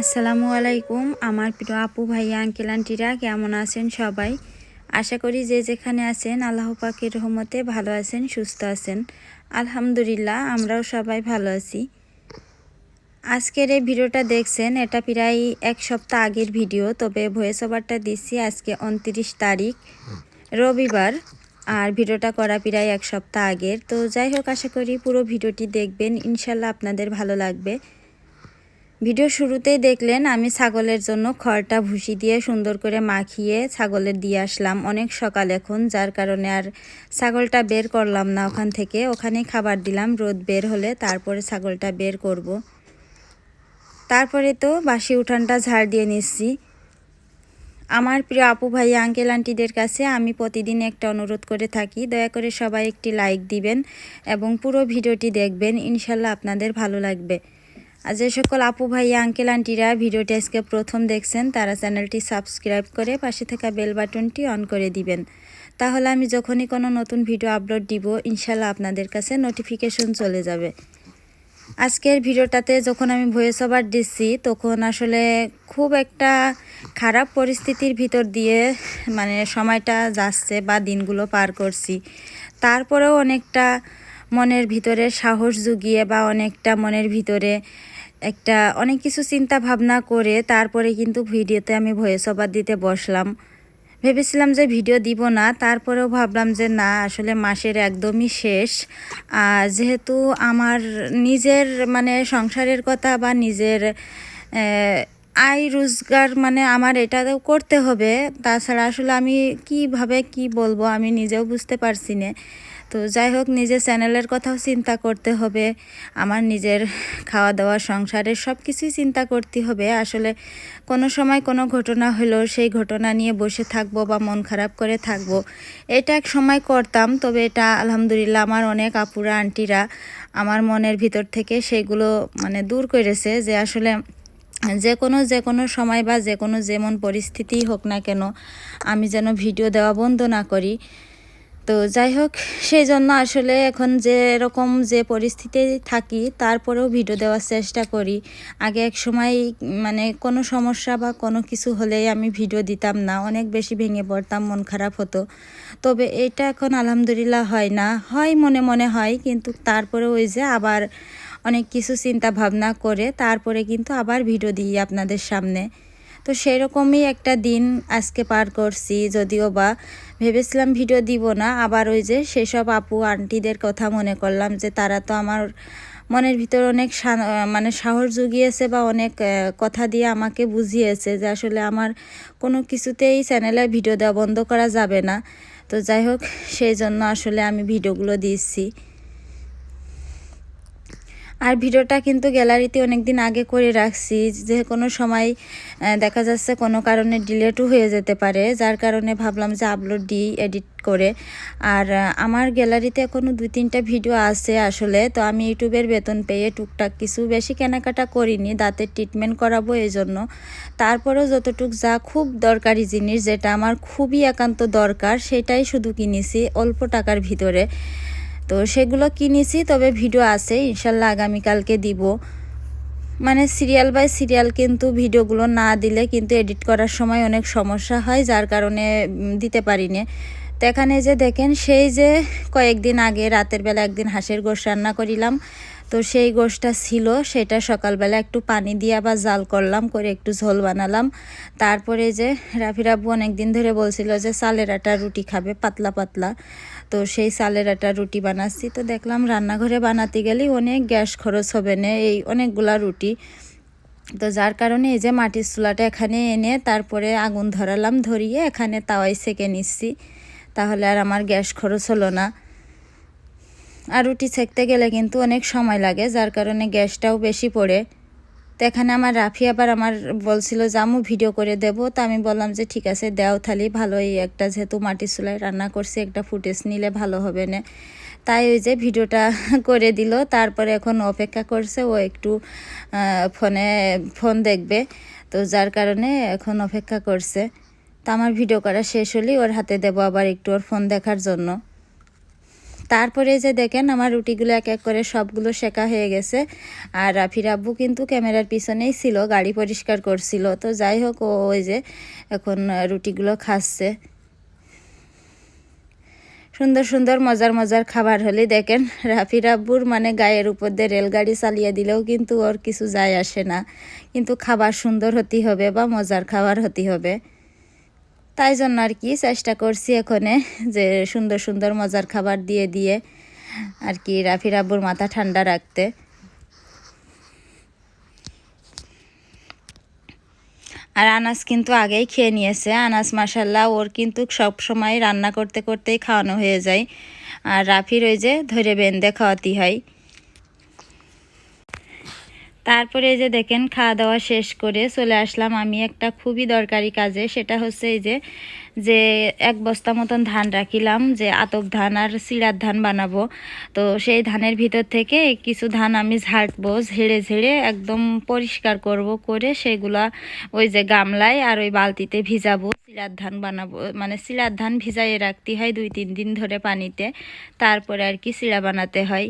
আসসালামু আলাইকুম, আমার প্রিয় আপু ভাইয়া, আঙ্কেল, আন্টিরা, কেমন আছেন সবাই? আশা করি যে যেখানে আছেন, আল্লাহ পাকের রহমতে ভালো আছেন, সুস্থ আছেন। আলহামদুলিল্লাহ, আমরাও সবাই ভালো আছি। আজকের এই ভিডিওটা দেখছেন, এটা প্রায় এক সপ্তাহ আগের ভিডিও, তবে ভয়েস ওভারটা দিচ্ছি আজকে উনত্রিশ তারিখ, রবিবার, আর ভিডিওটা করা প্রায় এক সপ্তাহ আগের। তো যাই হোক, আশা করি পুরো ভিডিওটি দেখবেন, ইনশাল্লাহ আপনাদের ভালো লাগবে। ভিডিও শুরুতেই দেখলেন আমি ছাগলের জন্য খড়টা ভুসি দিয়ে সুন্দর করে মাখিয়ে ছাগলের দিয়ে আসলাম। অনেক সকাল এখন, যার কারণে আর ছাগলটা বের করলাম না ওখান থেকে। ওখানেই খাবার দিলাম, রোদ বের হলে তারপরে ছাগলটা বের করব। তারপরে তো বাসি উঠানটা ঝাড় দিয়ে নিচ্ছি। আমার প্রিয় আপু ভাই, আঙ্কেল, আন্টিদের কাছে আমি প্রতিদিন একটা অনুরোধ করে থাকি, দয়া করে সবাই একটি লাইক দিবেন এবং পুরো ভিডিওটি দেখবেন। ইনশাল্লাহ আপনাদের ভালো লাগবে। আর যে সকল আপু ভাই, আঙ্কেল, আন্টিরা ভিডিওটি আজকে প্রথম দেখছেন, তারা চ্যানেলটি সাবস্ক্রাইব করে পাশে থাকা বেল বাটনটি অন করে দিবেন। তাহলে আমি যখনই কোনো নতুন ভিডিও আপলোড দিব ইনশাল্লাহ আপনাদের কাছে নোটিফিকেশন চলে যাবে। আজকের ভিডিওটাতে যখন আমি ভয়েস ওভার দিচ্ছি, তখন আসলে খুব একটা খারাপ পরিস্থিতির ভিতর দিয়ে মানে সময়টা যাচ্ছে বা দিনগুলো পার করছি। তারপরেও অনেকটা মনের ভিতরে সাহস জুগিয়ে বা অনেকটা মনের ভিতরে একটা অনেক কিছু চিন্তা ভাবনা করে তারপরে কিন্তু ভিডিওতে আমি ভয়েস ওভার দিতে বসলাম। ভেবেছিলাম যে ভিডিও দিব না, তারপরেও ভাবলাম যে না, আসলে মাসের একদমই শেষ। যেহেতু আমার নিজের মানে সংসারের কথা বা নিজের আয় রোজগার মানে আমার এটা করতে হবে, তাছাড়া আসলে আমি কীভাবে কি বলব আমি নিজেও বুঝতে পারছি না। তো যাই হোক, নিজের চ্যানেলের কথাও চিন্তা করতে হবে। আমার নিজের খাওয়া দাওয়া সংসারের সব কিছুই চিন্তা করতে হবে। আসলে কোনো সময় কোনো ঘটনা হলো সেই ঘটনা নিয়ে বসে থাকব বা মন খারাপ করে থাকব। এটা এক সময় করতাম, তবে এটা আলহামদুলিল্লাহ আমার অনেক আপুরা, আন্টিরা আমার মনের ভিতর থেকে সেগুলো মানে দূর করেছে যে আসলে যে কোনো যে কোনো সময় বা যে কোনো যেমন পরিস্থিতি হোক না কেন, আমি যেন ভিডিও দেওয়া বন্ধ না করি। তো যাই হোক সেই জন্য আসলে এখন যে এরকম যে পরিস্থিতি থাকি, তারপরেও ভিডিও দেওয়ার চেষ্টা করি। আগে এক সময় মানে কোনো সমস্যা বা কোনো কিছু হলেই আমি ভিডিও দিতাম না, অনেক বেশি ভেঙে পড়তাম, মন খারাপ হতো। তবে এটা এখন আলহামদুলিল্লাহ হয় না। হয় মনে মনে হয়, কিন্তু তারপরে ওই যে আবার অনেক কিছু চিন্তা ভাবনা করে, তারপরে কিন্তু আবার ভিডিও দিই আপনাদের সামনে। তো সেরকমই একটা দিন আজকে পার করছি, যদিও বা ভেবেছিলাম ভিডিও দিব না। আবার ওই যে সেসব আপু, আন্টিদের কথা মনে করলাম যে তারা তো আমার মনের ভিতর অনেক মানে সাহস জুগিয়েছে বা অনেক কথা দিয়ে আমাকে বুঝিয়েছে যে আসলে আমার কোনো কিছুতেই চ্যানেলে ভিডিও দেওয়া বন্ধ করা যাবে না। তো যাই হোক, সেই জন্য আসলে আমি ভিডিওগুলো দিচ্ছি। আর ভিডিওটা কিন্তু গ্যালারিতে অনেক দিন আগে করে রাখছি, যে কোনো সময় দেখা যাচ্ছে কোনো কারণে ডিলেটও হয়ে যেতে পারে, যার কারণে ভাবলাম যে আপলোড দিই, এডিট করে। আর আমার গ্যালারিতে এখনও দুই তিনটা ভিডিও আছে আসলে, তো আমি ইউটিউবের বেতন পেয়ে টুকটাক কিছু বেশি কেনাকাটা করিনি, দাঁতের ট্রিটমেন্ট করাবো এই জন্য তারপরেও যতটুক যা খুব দরকারি জিনিস, যেটা আমার খুবই একান্ত দরকার, সেটাই শুধু কিনেছি অল্প টাকার ভিতরে। তো সেগুলো কিনেছি, তবে ভিডিও আছে, ইনশাল্লাহ আগামীকালকে দিব। মানে সিরিয়াল বাই সিরিয়াল কিন্তু ভিডিওগুলো না দিলে কিন্তু এডিট করার সময় অনেক সমস্যা হয়, যার কারণে দিতে পারি না তো এখানে যে দেখেন, সেই যে কয়েকদিন আগে, রাতের বেলা একদিন হাঁসের গোশ রান্না করিলাম। তো সেই গোশটা ছিল, সেটা সকালবেলা একটু পানি দিয়ে আবার জাল করলাম, করে একটু ঝোল বানালাম। তারপরে যে রাফি রাব্বু অনেকদিন ধরে বলছিল যে চালের আটা রুটি খাবে, পাতলা পাতলা। তো সেই সালের একটা রুটি বানাচ্ছি। তো দেখলাম রান্নাঘরে বানাতে গেলেই অনেক গ্যাস খরচ হবে না, এই অনেকগুলা রুটি। তো যার কারণে এই যে মাটির চুলাটা এখানে এনে তারপরে আগুন ধরালাম, ধরিয়ে এখানে তাওয়াই সেকে নিচ্ছি। তাহলে আর আমার গ্যাস খরচ হলো না। আর রুটি সেকতে গেলে কিন্তু অনেক সময় লাগে, যার কারণে গ্যাসটাও বেশি পড়ে। তো এখানে আমার রাফি আবার আমার বলছিল যে আমু ভিডিও করে দেব। তো আমি বললাম যে, ঠিক আছে, দেও থালি, ভালোই একটা যেহেতু মাটির চুলায় রান্না করছি, একটা ফুটেজ নিলে ভালো হবে না। তাই ওই যে ভিডিওটা করে দিল। তারপরে এখন অপেক্ষা করছে, ও একটু ফোনে, ফোন দেখবে। তো যার কারণে এখন অপেক্ষা করছে। তো আমার ভিডিও করা শেষ হলেই ওর হাতে দেবো আবার একটু ওর ফোন দেখার জন্য। তারপরে যে দেখেন আমার রুটিগুলো এক এক করে সবগুলো শেখা হয়ে গেছে। আর রাফির আব্বু কিন্তু ক্যামেরার পিছনেই ছিল, গাড়ি পরিষ্কার করছিল। তো যাই হোক ওই যে এখন রুটিগুলো খাচ্ছে। সুন্দর সুন্দর, মজার মজার খাবার হলে দেখেন রাফির আব্বুর মানে গায়ের উপর দিয়ে রেলগাড়ি চালিয়ে দিলেও কিন্তু ওর কিছু যায় আসে না। কিন্তু খাবার সুন্দর হতে হবে বা মজার খাবার হতে হবে। তাই জন্য আর কি চেষ্টা করছি এখানে যে সুন্দর সুন্দর মজার খাবার দিয়ে দিয়ে আর কি রাফির আব্বুর মাথা ঠান্ডা রাখতে। আর আনাস কিন্তু আগেই খেয়ে নিয়েছে। আনাস মাসাল্লাহ ওর কিন্তু সব সময় রান্না করতে করতেই খাওয়ানো হয়ে যায়। আর রাফির ওই যে ধরে বেঁধে খাওয়াতে হয়। তারপরে এই যে দেখেন, খাওয়া দাওয়া শেষ করে চলে আসলাম আমি একটা খুবই দরকারি কাজে, সেটা হচ্ছে এই যে যে এক বস্তা মতন ধান রাখিলাম, যে আতক ধান আর সিরার ধান বানাবো। তো সেই ধানের ভিতর থেকে কিছু ধান আমি ঝাড়বো, ঝেড়ে ঝেড়ে একদম পরিষ্কার করব করে সেগুলা ওই যে গামলায় আর ওই বালতিতে ভিজাবো, সিরার ধান বানাবো মানে সিরার ধান ভিজাইয়ে রাখতে হয় দুই তিন দিন ধরে পানিতে, তারপরে আর কি সিরা বানাতে হয়।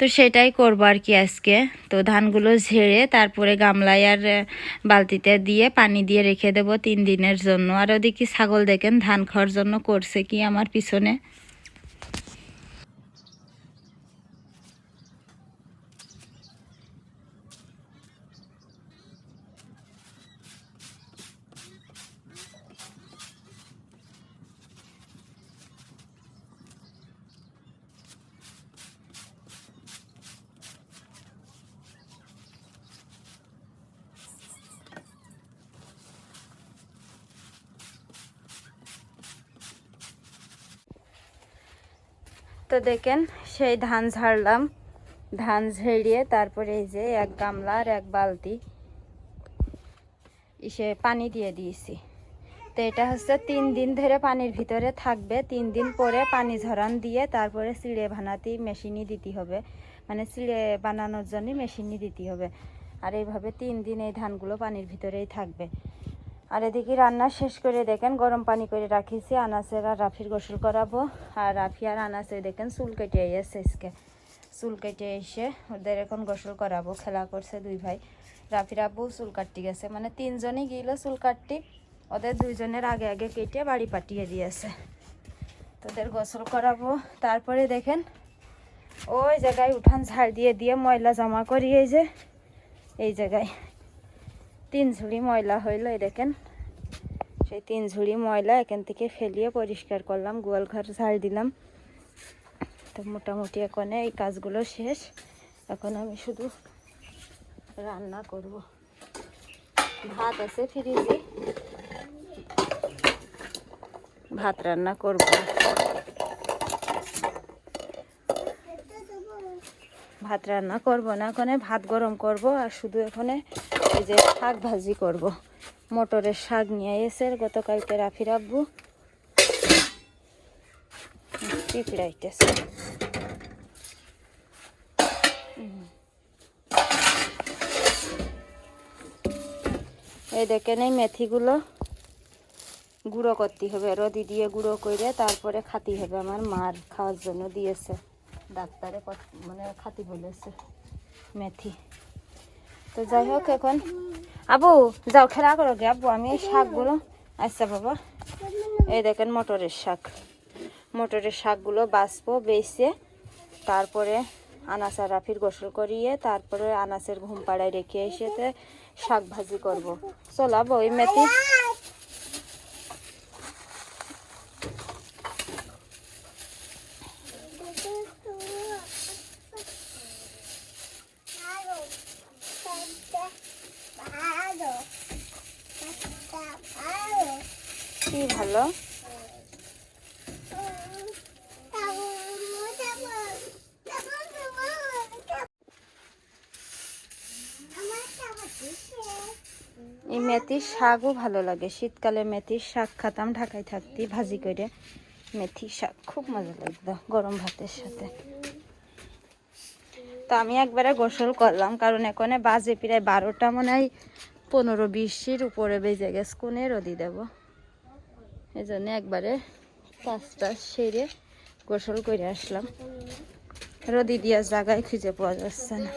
তো সেটাই করব আর কি আজকে। তো ধানগুলো ঝেড়ে তারপরে গামলায় আর বালতিতে দিয়ে পানি দিয়ে রেখে দেব তিন দিনের জন্য। আর ওদিকে ছাগল দেখেন? ধান খাওয়ার জন্য করছে কি আমার পিছনে? তো দেখেন, সেই ধান ঝাড়লাম। ধান ঝেড়িয়ে তারপরে এই যে এক গামলা আর এক বালতি ইসে পানি দিয়ে দিয়েছি। তো এটা হচ্ছে তিন দিন ধরে পানির ভিতরে থাকবে। তিন দিন পরে পানি ঝরান দিয়ে তারপরে চিড়ে বানাতে মেশিনই দিতে হবে। মানে চিড়ে বানানোর জন্য মেশিনই দিতে হবে। আর এইভাবে তিন দিন এই ধানগুলো পানির ভিতরেই থাকবে। আর এদিকে রান্না শেষ করে দেখেন, গরম পানি করে রাখিছি। আনাসের আর রাফির গোসল করাবো। আর রাফি আর আনাসে দেখেন, চুল কেটে এসে আজকে। চুল কেটে এসে ওদের এখন গোসল করাবো, খেলা করছে দুই ভাই। রাফির আব্বু চুল কাটতে গেছে। মানে তিনজনই গিয়েছিল চুল কাটতে। ওদের দুইজনের আগে আগে কেটে বাড়ি পাঠিয়ে দিয়েছে। তোদের গোসল করাবো। তারপরে দেখেন, ওই জায়গায় উঠান ঝাড় দিয়ে দিয়ে ময়লা জমা করি এই যে এই জায়গায়। তিন ঝুড়ি ময়লা হইল, এই দেখেন। সেই তিন ঝুড়ি ময়লা এখান থেকে ফেলিয়ে পরিষ্কার করলাম, গোয়াল ঘর ঝাড় দিলাম। তো মোটামুটি এখন এই কাজগুলো শেষ। এখন আমি শুধু রান্না করব। ভাত আছে ফ্রিজে। ভাত রান্না করব। ভাত রান্না করব না, এখানে ভাত গরম করব, আর শুধু এখানে এই যে শাক ভাজি করব। মটরের শাক নিয়ে এসে গতকালকে রাফি রাব্বু পিঁপড়াইতেছে এই দেখেন এই মেথিগুলো গুঁড়ো করতে হবে, রদি দিয়ে গুঁড়ো করে তারপরে খাতি হবে। আমার মার খাওয়ার জন্য দিয়েছে, ডাক্তারে মানে খাতি বলেছে, মেথি। তো যাই হোক এখন। আবু, যাও, খেলা করো গে। আবু, আমি শাকগুলো আচ্ছা বাবা, এই দেখেন মটরের শাক। মটরের শাকগুলো বাঁচবো বেছে তারপরে আনাস রাফির গোসল করিয়ে, তারপরে আনাসের ঘুম পাড়ায় রেখে এসেতে শাক ভাজি করব। চলাবো ওই মেথি। মেথির শাকও ভালো লাগে। শীতকালে মেথির শাক খাতাম, ঢাকায় থাকতে ভাজি করে মেথির শাক। খুব মজা লাগতো গরম ভাতের সাথে। তো আমি একবারে গোসল করলাম, কারণ এখানে বাজে প্রায় বারোটা, মনে হয় পনেরো বিশের উপরে বেজে গেছে, কোনে রদি দেব। এই জন্য একবারে কাজটা সেরে গোসল করে আসলাম। রদি দিয়ার জায়গায় খুঁজে পাওয়া যাচ্ছে না।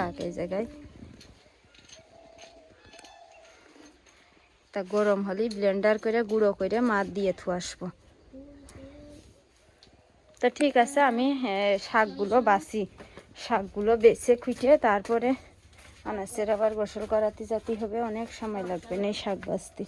থাক এই জায়গায়। তা গরম হলেই ব্লেন্ডার করে, গুঁড়ো করে মাছ দিয়ে থু আসব। তা ঠিক আছে, আমি শাকগুলো বাছি। শাকগুলো বেছে খুঁটে তারপরে আনাসের আবার গোসল করাতে যাতে হবে, অনেক সময় লাগবে না এই শাক বাছতে।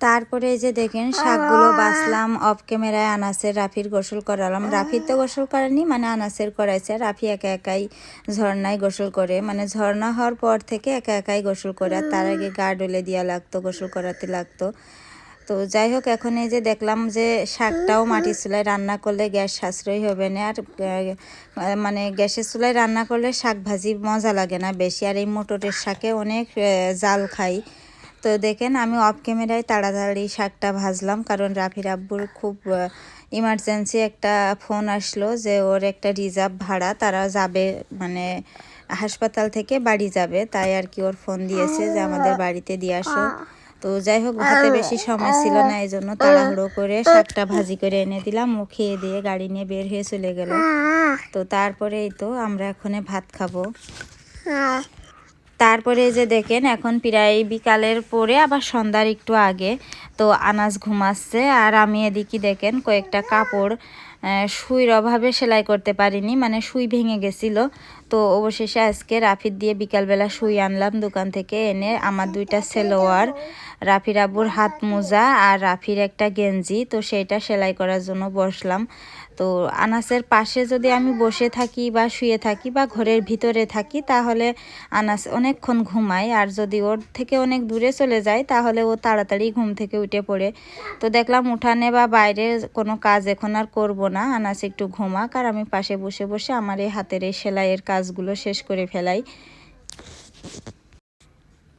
তারপরে এই যে দেখেন শাকগুলো বাছলাম অফ ক্যামেরায় আনাসের রাফির গোসল করালাম। রাফির তো গোসল করেনি মানে আনাসের করাইছে। রাফি একা একাই ঝর্ণায় গোসল করে। মানে ঝর্ণা হওয়ার পর থেকে একা একাই গোসল করে আর তার আগে গা ডলে দেওয়া লাগতো গোসল করাতে লাগতো। তো যাই হোক এখন এই যে দেখলাম যে শাকটাও মাটির চুলায় রান্না করলে গ্যাস সাশ্রয়ী হবে না আর মানে গ্যাসের চুলায় রান্না করলে শাক ভাজি মজা লাগে না বেশি। আর এই মোটরের শাকে অনেক জাল খাই। তো দেখেন আমি অফ ক্যামেরায় তাড়াতাড়ি শাকটা ভাজলাম, কারণ রাফির আব্বুর খুব ইমার্জেন্সি একটা ফোন আসলো যে ওর একটা রিজার্ভ ভাড়া, তারা যাবে মানে হাসপাতাল থেকে বাড়ি যাবে, তাই আর কি ওর ফোন দিয়েছে যে আমাদের বাড়িতে দিয়ে আসো। তো যাই হোক হাতে বেশি সময় ছিল না এই জন্য তাড়াহুড়ো করে শাকটা ভাজি করে এনে দিলাম, ও খেয়ে দিয়ে গাড়ি নিয়ে বের হয়ে চলে গেল। তো তারপরেই তো আমরা এখানে ভাত খাব। তারপরে যে দেখেন, এখন প্রায় বিকালের পরে আবার সন্ধ্যার একটু আগে তো আনাজ ঘুমাচ্ছে। আর আমি এদিকে দেখেন, কয়েকটা কাপড় সুইর অভাবে সেলাই করতে পারিনি মানে সুই ভেঙে গেছিল। তো অবশেষে আজকে রাফির দিয়ে বিকালবেলা সুই আনলাম দোকান থেকে এনে আমার দুইটা সেলোয়ার, রাফির আব্বুর হাত মোজা আর রাফির একটা গেঞ্জি। তো সেইটা সেলাই করার জন্য বসলাম। তো আনাসের পাশে যদি আমি বসে থাকি বা শুয়ে থাকি বা ঘরের ভিতরে থাকি, তাহলে আনাস অনেকক্ষণ ঘুমায়। আর যদি ওর থেকে অনেক দূরে চলে যায়, তাহলে ও তাড়াতাড়ি ঘুম থেকে উঠে পড়ে। তো দেখলাম উঠানে বা বাইরে কোনো কাজ এখন আর করব না। আনাস একটু ঘুমাক আর আমি পাশে বসে বসে আমার এই হাতের এই সেলাইয়ের কাজগুলো শেষ করে ফেলাই।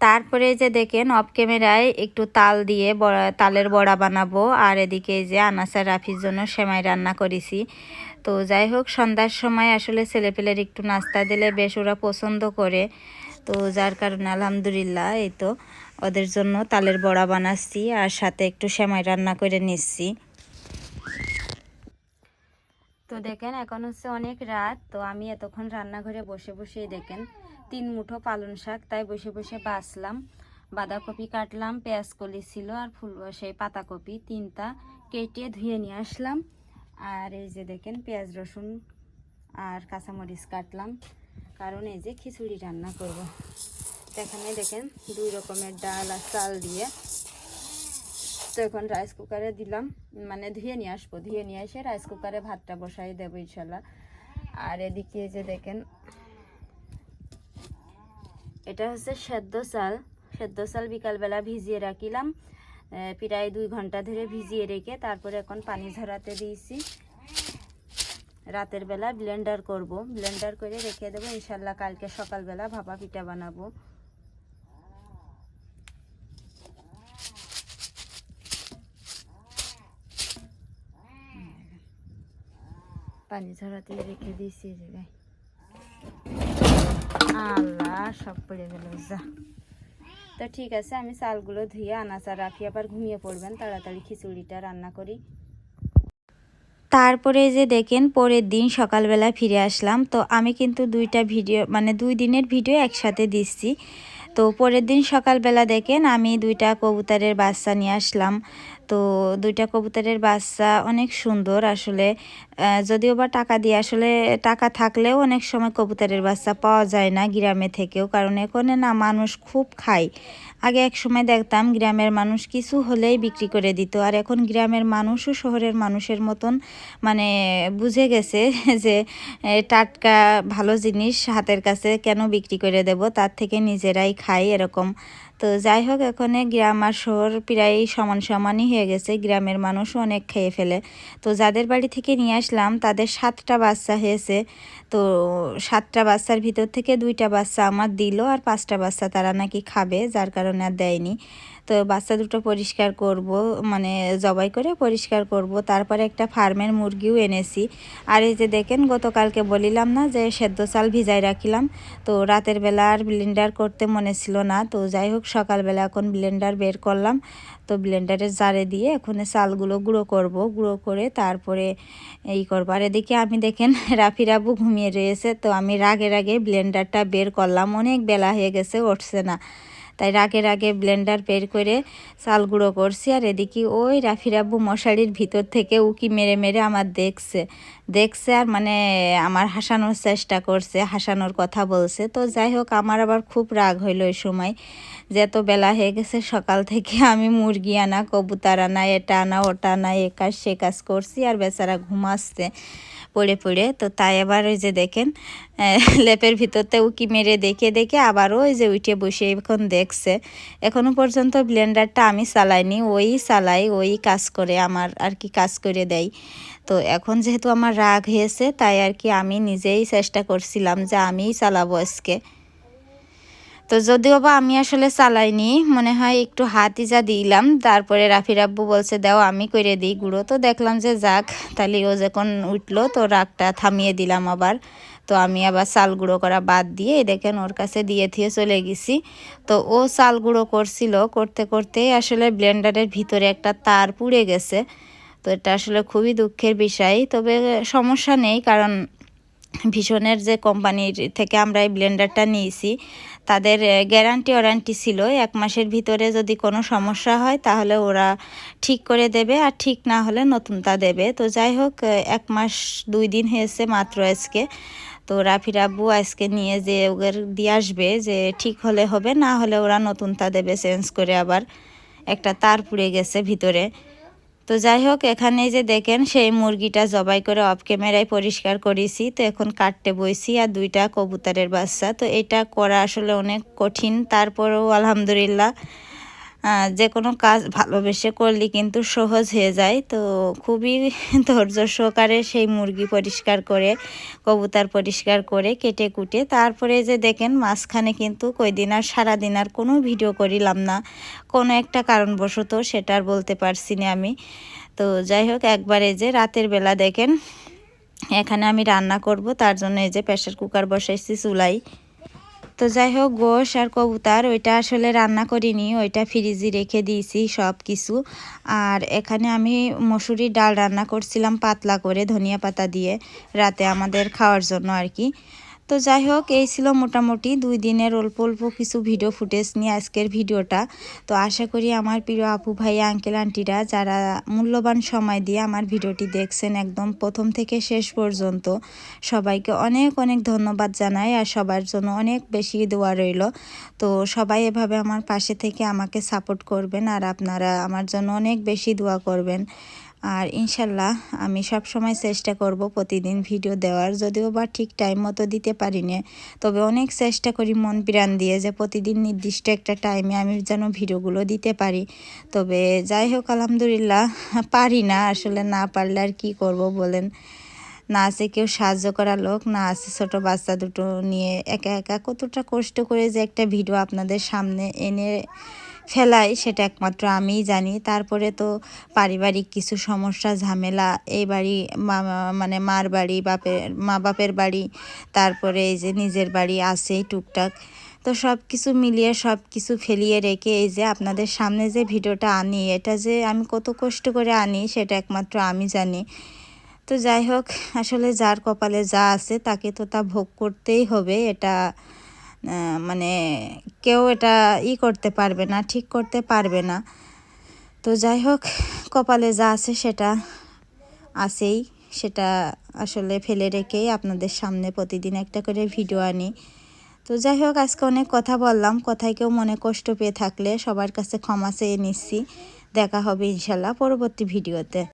তারপরে যে দেখেন অফ ক্যামেরায় একটু তাল দিয়ে বড়া, তালের বড়া বানাবো। আর এদিকে যে আনাসার রাফির জন্য সেমাই রান্না করেছি। তো যাই হোক, সন্ধ্যার সময় আসলে ছেলেপেলের একটু নাস্তা দিলে বেশ ওরা পছন্দ করে। তো যার কারণে আলহামদুলিল্লাহ, এই তো। ওদের জন্য তালের বড়া বানাচ্ছি আর সাথে একটু সেমাই রান্না করে নিচ্ছি। দেখেন, এখন হচ্ছে অনেক রাত, তো আমি এতক্ষণ রান্নাঘরে বসে বসেই দেখেন, তিন মুঠো পালং শাক, তাই বসে বসে বাছলাম বাঁধাকপি কাটলাম পেঁয়াজ কলি ছিল আর ফুল, সেই পাতাকপি তিনটা কেটে ধুয়ে নিয়ে আসলাম। আর এই যে দেখেন, পেঁয়াজ রসুন আর কাঁচামরিচ কাটলাম, কারণ এই যে খিচুড়ি রান্না করব। এখানে দেখেন, দুই রকমের ডাল আর চাল দিয়ে তো এখন রাইস কুকারে দিলাম। মানে ধুয়ে নিয়ে আসব। ধুয়ে নিয়ে এসে রাইস কুকারে ভাতটা বসাই দেবো ইনশাল্লাহ আর এদিকে যে দেখেন, এটা হচ্ছে সেদ্ধ চাল। সেদ্ধ চাল বিকালবেলা ভিজিয়ে রাখিলাম। প্রায় দুই ঘণ্টা ধরে ভিজিয়ে রেখে তারপরে এখন পানি ঝরাতে দিয়েছি। রাতের বেলা ব্লেন্ডার করব। ব্লেন্ডার করে রেখে দেবো। ইনশাল্লাহ কালকে সকালবেলা ভাপা পিঠা বানাবো। পানি ঝরাতে রেখে দিয়েছি জায়গায়। আল্লাহ, সব পড়ে গেল, যা। তো ঠিক আছে, আমি চালগুলো ধুয়ে, আনাচা রাখি, আবার ঘুমিয়ে পড়বেন, তাড়াতাড়ি খিচুড়িটা রান্না করি। তারপরে যে দেখেন, পরের দিন সকালবেলা ফিরে আসলাম, তো আমি কিন্তু দুইটা ভিডিও মানে দুই দিনের ভিডিও একসাথে দিচ্ছি। তো পরের দিন সকালবেলা দেখেন, আমি দুইটা কবুতরের বাচ্চা নিয়ে আসলাম। তো দুইটা কবুতরের বাচ্চা অনেক সুন্দর আসলে। যদিও বা টাকা দিয়ে আসলে টাকা থাকলেও অনেক সময় কবুতরের বাচ্চা পাওয়া যায় না গ্রামে থেকেও, কারণ এখানে না মানুষ খুব খায়। আগে এক সময় দেখতাম গ্রামের মানুষ কিছু হলেই বিক্রি করে দিত, আর এখন গ্রামের মানুষও শহরের মানুষের মতন মানে বুঝে গেছে যে টাটকা ভালো জিনিস হাতের কাছে কেন বিক্রি করে দেব, তার থেকে নিজেরাই খাই এরকম। তো যাই হোক, এখানে গ্রাম আর শহর প্রায় সমান সমানই হয়ে গেছে। গ্রামের মানুষও অনেক খেয়ে ফেলে। তো যাদের বাড়ি থেকে নিয়ে আসলাম, তাদের সাতটা বাচ্চা হয়েছে। তো সাতটা বাচ্চার ভিতর থেকে দুইটা বাচ্চা আমার দিল আর পাঁচটা বাচ্চা তারা নাকি খাবে, যার কারণে আর দেয়নি। তো বাচ্চা দুটো পরিষ্কার করব মানে জবাই করে পরিষ্কার করব। তারপরে একটা ফার্মের মুরগিও এনেছি। আর এই যে দেখেন, গতকালকে বলিলাম না যে সেদ্ধ চাল ভিজাই রাখিলাম। তো রাতের বেলা আর ব্লেন্ডার করতে মনে ছিল না। তো যাই হোক, সকালবেলা এখন ব্লেন্ডার বের করলাম। তো ব্লেন্ডারের জারে দিয়ে এখন চালগুলো গুঁড়ো করব। গুঁড়ো করে তারপরে এই করব। আর এদিকে আমি দেখেন, রাফি রাবু ঘুমিয়ে রয়েছে। তো আমি রাগে রাগে ব্লেন্ডারটা বের করলাম। অনেক বেলা হয়ে গেছে, উঠছে না। তাই রাগের আগে ব্লেন্ডার বের করে চাল গুঁড়ো করছি আর এদিকে ওই রাফি রাব্বু মশারির ভিতর থেকে উকি মেরে মেরে আমার দেখছে। দেখছে আর মানে আমার হাসানোর চেষ্টা করছে, হাসানোর কথা বলছে। তো যাই হোক, আমার আবার খুব রাগ হইল ওই সময়। যে এত বেলা হয়ে গেছে, সকাল থেকে আমি মুরগি আনা, কবুতর আনা, এটা আনা, ওটা আনা, এ কাজ, সে কাজ করছি আর বেচারা ঘুমাচ্ছে পড়ে পড়ে। তো তাই আবার ওই যে দেখেন লেপের ভিতরতে উকি মেরে দেখে দেখে আবার ওই যে উঠে বসে এখন দেখছে। এখনও পর্যন্ত ব্লেন্ডারটা আমি চালাইনি, ওই চালাই, ওই কাজ করে আমার আর কি কাজ করে দেয়। তো এখন যেহেতু আমার রাগ হয়েছে, তাই আর কি আমি নিজেই চেষ্টা করছিলাম যে আমিই চালাবো আজকে। তো যদিও বা আমি আসলে চালাইনি, মনে হয় একটু হাতই যা দিলাম, তারপরে রাফি রাব্বু বলছে, দাও, আমি করে দিই গুঁড়ো। তো দেখলাম যে, যাক, তাহলে ও যখন উঠল, তো রাগটা থামিয়ে দিলাম আবার। তো আমি আবার চাল গুঁড়ো করা বাদ দিয়ে দেখেন ওর কাছে দিয়ে থিয়ে চলে গেছি। তো ও চাল গুঁড়ো করছিল, করতে করতে আসলে ব্লেন্ডারের ভিতরে একটা তার পুড়ে গেছে। তো এটা আসলে খুবই দুঃখের বিষয়। তবে সমস্যা নেই, কারণ ভীষণের যে কোম্পানির থেকে আমরা এই ব্লেন্ডারটা নিয়েছি, তাদের গ্যারান্টি ওয়ারান্টি ছিল, এক মাসের ভিতরে যদি কোনো সমস্যা হয় তাহলে ওরা ঠিক করে দেবে আর ঠিক না হলে নতুনটা দেবে। তো যাই হোক এক মাস দুই দিন হয়েছে মাত্র আজকে। তো রাফি রাব্বু আজকে নিয়ে যে ওদের দিয়ে আসবে যে ঠিক হলে হবে, না হলে ওরা নতুনটা দেবে, চেঞ্জ করে আবার একটা তার পুড়ে গেছে ভিতরে। তো যাই হোক, এখানে যে দেখেন, সেই মুরগিটা জবাই করে অফ ক্যামেরায় পরিষ্কার করেছি। তো এখন কাটতে বইছি আর দুইটা কবুতরের বাচ্চা। তো এটা করা আসলে অনেক কঠিন। তারপরেও আলহামদুলিল্লাহ যে কোনো কাজ ভালোবেসে করলে কিন্তু সহজ হয়ে যায়। তো খুবই ধৈর্য সহকারে সেই মুরগি পরিষ্কার করে, কবুতর পরিষ্কার করে কেটে কুটে তারপরে যে দেখেন মাঝখানে কিন্তু কয়দিন আর সারাদিন আর কোনো ভিডিও করিলাম না। কোনো একটা কারণবশত সেটা আর বলতে পারছি না আমি। তো যাই হোক, একবারে যে রাতের বেলা দেখেন, এখানে আমি রান্না করব, তার জন্য এই যে প্রেশার কুকার বসাইছি চুলাই তো যাই হোক, গোশ আর কবুতার, ওইটা আসলে রান্না করিনি, ওইটা ফ্রিজে রেখে দিয়েছি সব কিছু আর এখানে আমি মসুরির ডাল রান্না করছিলাম পাতলা করে ধনিয়া পাতা দিয়ে রাতে আমাদের খাওয়ার জন্য আর কি। তো যাই হোক, এই ছিল মোটামুটি দুই দিনের অল্প অল্প কিছু ভিডিও ফুটেজ নিয়ে আজকের ভিডিওটা। তো আশা করি আমার প্রিয় আপু ভাই আঙ্কেল আন্টিরা যারা মূল্যবান সময় দিয়ে আমার ভিডিওটি দেখছেন একদম প্রথম থেকে শেষ পর্যন্ত, সবাইকে অনেক অনেক ধন্যবাদ জানাই আর সবার জন্য অনেক বেশি দোয়া রইল। তো সবাই এভাবে আমার পাশে থেকে আমাকে সাপোর্ট করবেন আর আপনারা আমার জন্য অনেক বেশি দোয়া করবেন। আর ইনশাল্লাহ আমি সব সময় চেষ্টা করব প্রতিদিন ভিডিও দেওয়ার, যদিও বা ঠিক টাইম মতো দিতে পারি না তবে অনেক চেষ্টা করি মন প্রাণ দিয়ে যে প্রতিদিন নির্দিষ্ট একটা টাইমে আমি যেন ভিডিওগুলো দিতে পারি। তবে যাই হোক, আলহামদুলিল্লাহ পারি না, আসলে না পারলে আর কী করব বলেন। না আছে কেউ সাহায্য করা লোক, না আছে ছোট বাচ্চা দুটো নিয়ে একা একা কতটা কষ্ট করে যে একটা ভিডিও আপনাদের সামনে এনে ফেলাই সেটা একমাত্র আমিই জানি। তারপরে তো পারিবারিক কিছু সমস্যা, ঝামেলা, এই বাড়ি মানে মার বাড়ি, বাপের, মা বাপের বাড়ি, তারপরে এই যে নিজের বাড়ি আছেই টুকটাক। তো সব কিছু মিলিয়ে সব কিছু ফেলিয়ে রেখে এই যে আপনাদের সামনে যে ভিডিওটা আনি, এটা যে আমি কত কষ্ট করে আনি, সেটা একমাত্র আমি জানি। তো যাই হোক, আসলে যার কপালে যা আছে, তাকে তো তা ভোগ করতেই হবে, এটা মানে কেউ এটা ই করতে পারবে না, ঠিক করতে পারবে না। তো যাই হোক, কপালে যা আছে সেটা আছেই। সেটা আসলে ফেলে রেখেই আপনাদের সামনে প্রতিদিন একটা করে ভিডিও আনি। তো যাই হোক, আজকে অনেক কথা বললাম। কথায় কেউ মনে কষ্ট পেয়ে থাকলে সবার কাছে ক্ষমা চেয়ে নিচ্ছি। দেখা হবে ইনশাল্লাহ পরবর্তী ভিডিওতে।